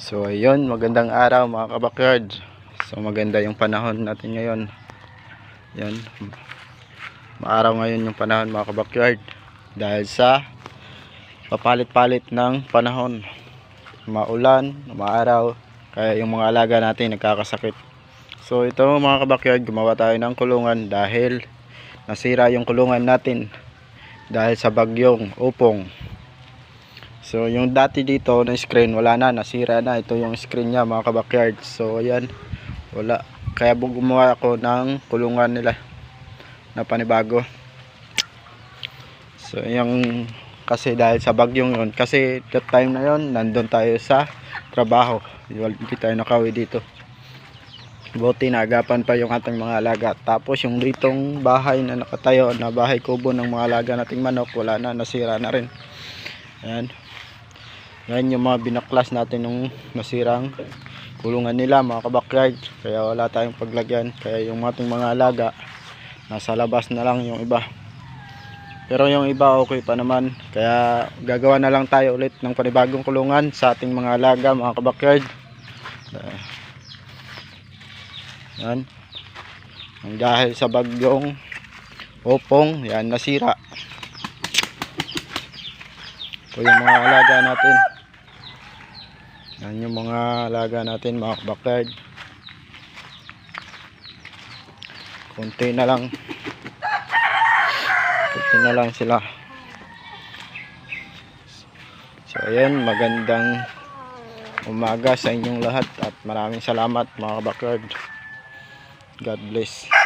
So ayun, magandang araw mga kabakyard. So maganda yung panahon natin ngayon. Yan. Maaraw ngayon yung panahon mga kabakyard. Dahil sa papalit-palit ng panahon. Maulan, maaraw. Kaya yung mga alaga natin nagkakasakit. So ito mga kabakyard, gumawa tayo ng kulungan dahil nasira yung kulungan natin. Dahil sa bagyong upong. So yung dati dito na screen wala na, nasira na. Ito yung screen niya mga kabakyard. So ayan, wala. Kaya gumawa ako ng kulungan nila na panibago. So yung kasi dahil sa bagyong yon kasi that time na yon nandun tayo sa trabaho. Hindi tayo nakawi dito. Buti naagapan pa yung ating mga alaga. Tapos yung ditong bahay na nakatayo na bahay kubo ng mga alaga nating manok, wala na, nasira na rin. Ayan. Yan yung mga binaklas natin nung nasirang kulungan nila mga kabakyard. Kaya wala tayong paglagyan. Kaya yung ating mga alaga nasa labas na lang yung iba. Pero yung iba okay pa naman. Kaya gagawa na lang tayo ulit ng panibagong kulungan sa ating mga alaga mga kabakyard. Uh, yan. Ang dahil sa bagyong opong, yan nasira. Ito yung mga alaga natin. Yan yung mga alaga natin mga kabakyard. Kunti na lang. Kunti na lang sila. So ayan, magandang umaga sa inyong lahat at maraming salamat mga kabakyard. God bless.